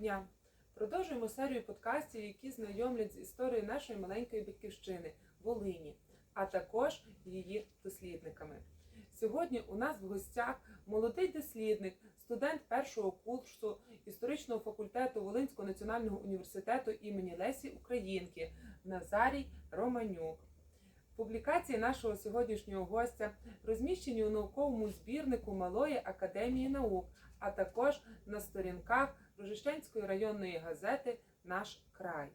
дня! Продовжуємо серію подкастів, які знайомлять з історією нашої маленької батьківщини Волині, а також її дослідниками. Сьогодні у нас в гостях молодий дослідник, студент першого курсу історичного факультету Волинського національного університету імені Лесі Українки Назарій Романюк. Публікації нашого сьогоднішнього гостя розміщені у науковому збірнику Малої академії наук, а також на сторінках Рожищенської районної газети Наш край.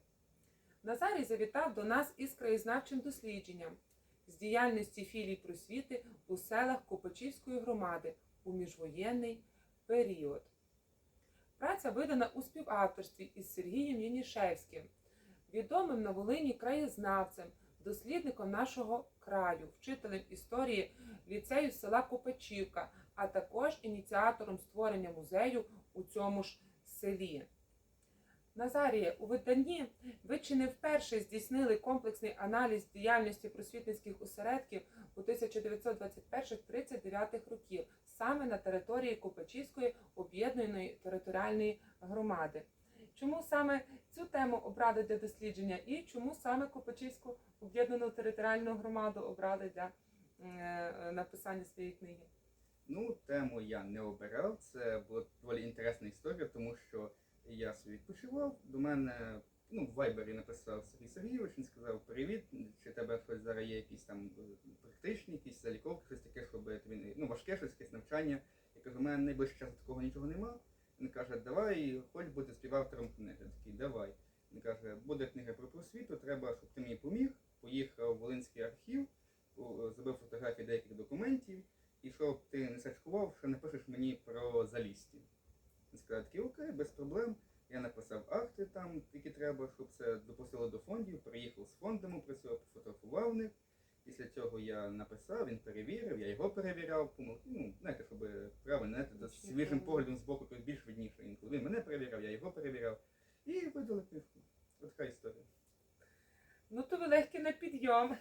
Назарій завітав до нас із краєзнавчим дослідженням з діяльності філій просвіти у селах Копачівської громади у міжвоєнний період. Праця видана у співавторстві із Сергієм Янішевським, відомим на Волині краєзнавцем, дослідником нашого краю, вчителем історії ліцею села Копачівка, а також ініціатором створення музею у цьому ж селі. Назарія, у виданні ви чи не вперше здійснили комплексний аналіз діяльності просвітницьких осередків у 1921-39 років саме на території Копачівської об'єднаної територіальної громади. Чому саме цю тему обрали для дослідження і чому саме Копачівську об'єднану територіальну громаду обрали для е, написання своєї книги? Ну, тему я не обирав. Це була доволі інтересна історія, тому що я собі відпочивав. До мене ну, в Вайбері написав Сергій Сергійович, він сказав: Привіт, чи тебе щось зараз є якісь там е, практичні, якісь заліковки, щось таке, щоб тобі ну, важке, щось якесь навчання. Я кажу, у мене найближчий час такого нічого нема. Він каже, давай, хоч бути співавтором книги. Я такий, давай. Він каже, буде книга про просвіту, треба, щоб ти мені поміг. Поїхав в Волинський архів, о, зробив фотографії деяких документів. І щоб ти не сачкував, що напишеш мені про залісті. Він сказав, такий окей, без проблем. Я написав акти там, які треба, щоб це допустили до фондів. Приїхав з фондами, працював, пофотографував них. Після цього я написав, він перевірив, я його перевіряв, помилки. Ну, знаєте, щоб правильно, свіжим поглядом з боку більш видніше інколи. Він мене перевіряв, я його перевіряв. І видали книжку. Ну, то ви легкі на підйом.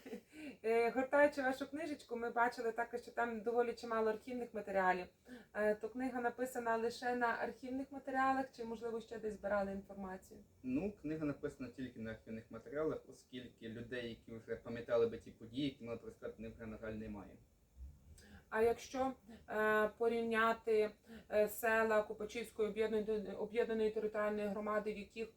Е, Гортаючи вашу книжечку, ми бачили також, що там доволі чимало архівних матеріалів. Е, То книга написана лише на архівних матеріалах, чи, можливо, ще десь збирали інформацію? Ну, книга написана тільки на архівних матеріалах, оскільки людей, які вже пам'ятали би ті події, які мали б розказати, вже, на жаль, немає. А якщо е, порівняти е, села Купачівської об'єднаної територіальної громади, в яких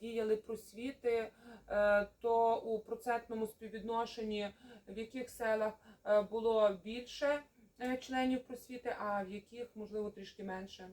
діяли просвіти, е, то у процентному співвідношенні в яких селах е, було більше е, членів просвіти, а в яких можливо трішки менше.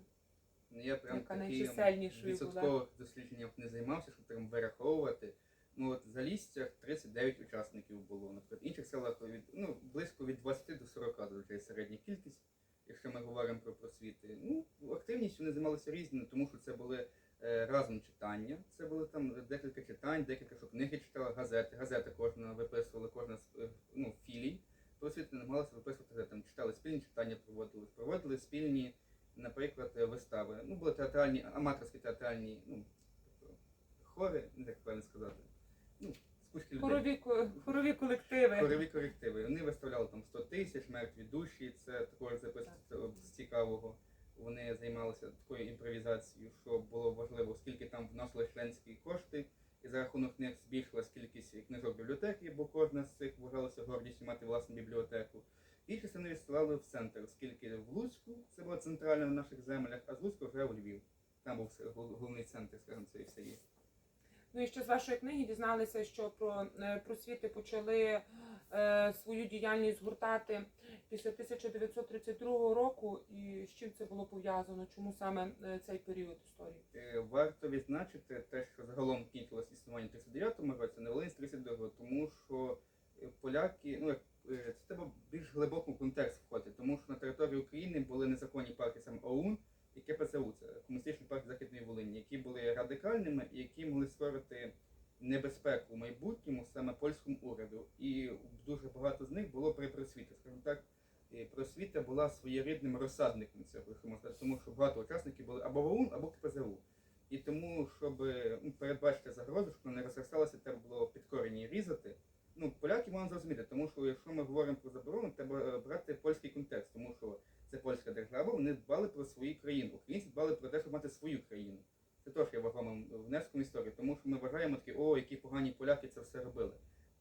Ну, я прям Яка найчисельнішою відсоткових дослідженням не займався, щоб там вираховувати. Ну от за лістях 39 учасників було. Наприклад, в інших селах від ну близько від 20 до 40 зазвичай середня кількість, якщо ми говоримо про просвіти. Ну активністю вони займалися різними, тому що це були е, разом читання. Це були там декілька читань, декілька що книги читали, газети. Газети кожна виписувала, кожна е, ну, філій. Просвіти намагалися виписувати там, читали спільні читання, проводили, проводили спільні наприклад, е, вистави. Ну, були театральні, аматорські театральні, ну, тобто, хори, не так правильно сказати. Ну, людей. Хорові, хорові колективи. Хорові колективи. Вони виставляли там 100 тисяч, мертві душі, це також записується з цікавого. Вони займалися такою імпровізацією, що було важливо, оскільки там вносили членські кошти, і за рахунок них збільшилась кількість книжок бібліотеки, бо кожна з цих вважалася гордістю мати власну бібліотеку. І частину відсилали в центр, оскільки в Луцьку це було центрально в наших землях, а з Луцьку вже у Львів. Там був головний центр, скажімо, цієї всієї. Ну і ще з вашої книги дізналися, що про е, просвіти почали е, свою діяльність згортати після 1932 року. І з чим це було пов'язано? Чому саме е, цей період історії? Е, Варто відзначити те, що загалом кінчилось існування в 39-му році, не Волинь 32-го, тому що поляки, ну як це треба більш глибоко в контекст входити, тому що на території України були незаконні партії саме ОУН і КПЦУ, це комуністичні партії Західної Волині, які були радикальними і які могли створити небезпеку в майбутньому саме польському уряду. І дуже багато з них було при просвіті. Скажімо так, е, просвіта була своєрідним розсадником цього, тому що багато учасників були або в ОУН, або КПЗУ. І тому, щоб ну, передбачити загрозу, щоб не розросталася, треба було під корені різати. Ну, поляки можна зрозуміти, тому що якщо ми говоримо про заборону, треба е, брати польський контекст, тому що це польська держава, вони дбали про свої країни. Українці дбали про те, щоб мати свою країну. Це теж є вагомим внеском в історію, тому що ми вважаємо такі, о, які погані поляки це все робили.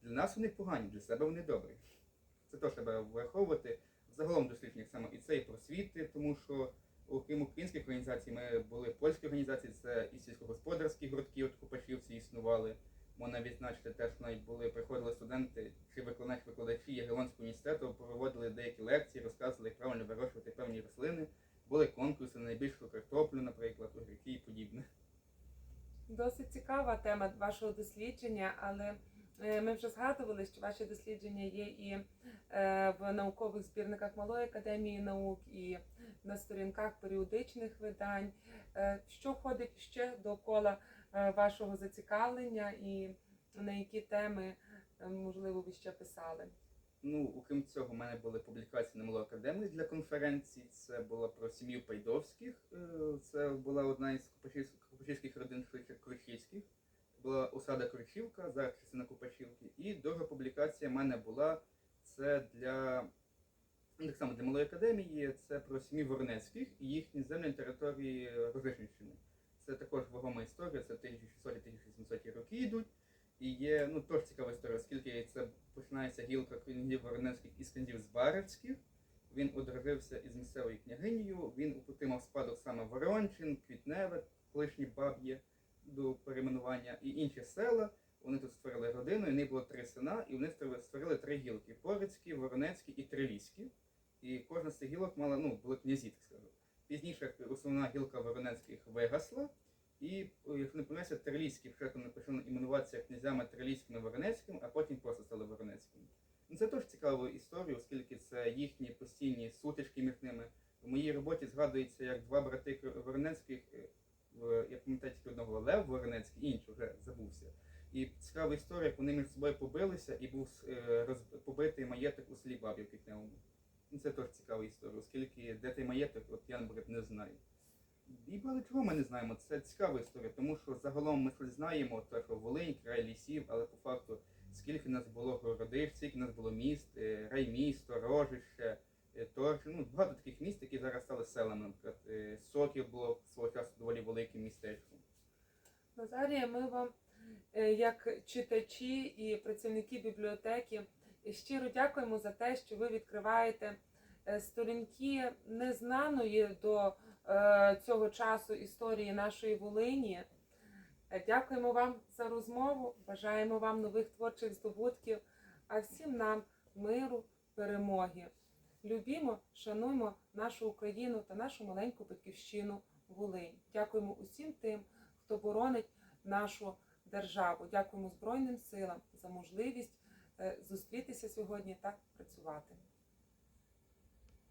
Для нас вони погані, для себе вони добрі. Це теж треба враховувати. Загалом дослідження саме і це і просвіти, тому що окрім українських організацій, ми були польські організації, це і сільськогосподарські гуртки, от купачівці існували. Можна відзначити те, що навіть були, приходили студенти чи викладач викладачі Ягелонського університету, проводили деякі лекції, розказували, як правильно вирощувати певні рослини. Були конкурси на найбільшу картоплю, наприклад, огірки і подібне. Досить цікава тема вашого дослідження, але ми вже згадували, що ваші дослідження є і е, в наукових збірниках Малої академії наук, і на сторінках періодичних видань. Е, Що входить ще до кола е, вашого зацікавлення і на які теми, е, можливо, ви ще писали? Ну, окрім цього, в мене були публікації на Малої академії для конференцій. Це була про сім'ю Пайдовських. Е, Це була одна із купачівських родин швидше Кручівських. Була осада Кручівка, зараз частина Купачівки. І друга публікація в мене була це для ну, так само для Малої академії. Це про сім'ю Воронецьких і їхні землі на території Рожишнівщини. Це також вагома історія, це 1600-1700 роки йдуть. І є ну теж цікава історія, оскільки це починається гілка князів Воронецьких і князів Збаревських. Він одружився із місцевою княгинею. Він отримав спадок саме Ворончин, Квітневе, колишні баб'є до перейменування і інші села. Вони тут створили родину, і в них було три сина, і вони створили- створили три гілки: Порицькі, Воронецькі і Триліські. І кожна з цих гілок мала, ну, були князі, так скажу. Пізніше основна гілка Воронецьких вигасла, і, о, якщо не помиляюся, Трилійські спочатку почали іменуватися князями Трилійськими Воронецькими, а потім просто стали Воронецькими. Ну, це теж цікава історія, оскільки це їхні постійні сутички між ними. В моїй роботі згадується, як два брати Воронецьких, е, я пам'ятаю тільки одного Лев Воронецький, інший вже забувся. І цікава історія, як вони між собою побилися і був е, роз- побитий маєток у селі Бабів Квітневому. Ну, це теж цікава історія, оскільки де той маєток, от я, наприклад, не знаю. І багато чого ми не знаємо. Це цікава історія, тому що загалом ми щось знаємо, те, що Волинь, край лісів, але по факту скільки нас було городив, скільки нас було міст, е, раймісто, рожище, е, ну багато таких міст, які зараз стали селами. Наприклад, е, було свого часу доволі великим містечком. Назарія, ми вам, е, як читачі і працівники бібліотеки, щиро дякуємо за те, що ви відкриваєте сторінки незнаної до цього часу історії нашої Волині. Дякуємо вам за розмову. Бажаємо вам нових творчих здобутків, а всім нам миру, перемоги. Любімо, шануймо нашу Україну та нашу маленьку батьківщину Волинь. Дякуємо усім тим, хто боронить нашу державу. Дякуємо Збройним силам за можливість е, зустрітися сьогодні та працювати.